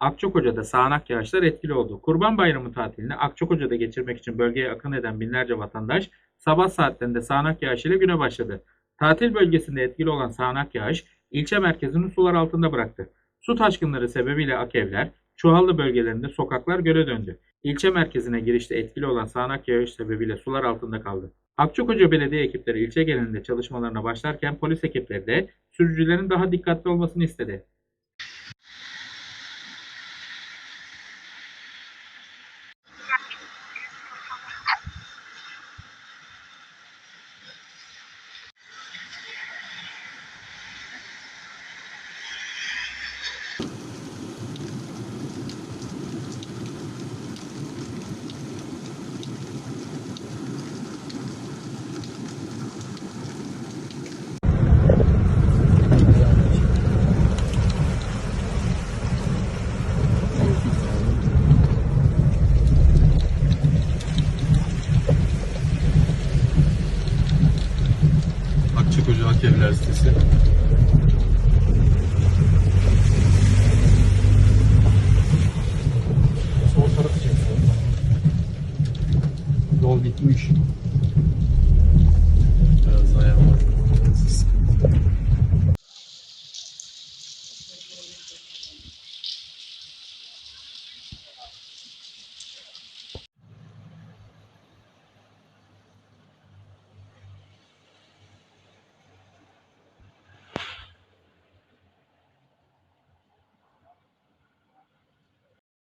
Akçakoca'da sağanak yağışlar etkili oldu. Kurban Bayramı tatilini Akçakoca'da geçirmek için bölgeye akın eden binlerce vatandaş sabah saatlerinde sağanak yağış ile güne başladı. Tatil bölgesinde etkili olan sağanak yağış ilçe merkezini sular altında bıraktı. Su taşkınları sebebiyle Akevler, Çuhallı bölgelerinde sokaklar göle döndü. İlçe merkezine girişte etkili olan sağanak yağış sebebiyle sular altında kaldı. Akçakoca Belediye ekipleri ilçe genelinde çalışmalarına başlarken polis ekipleri de sürücülerin daha dikkatli olmasını istedi. Akçakoca Akevler sitesi. Sol tarafı çek. Yol bitmiş.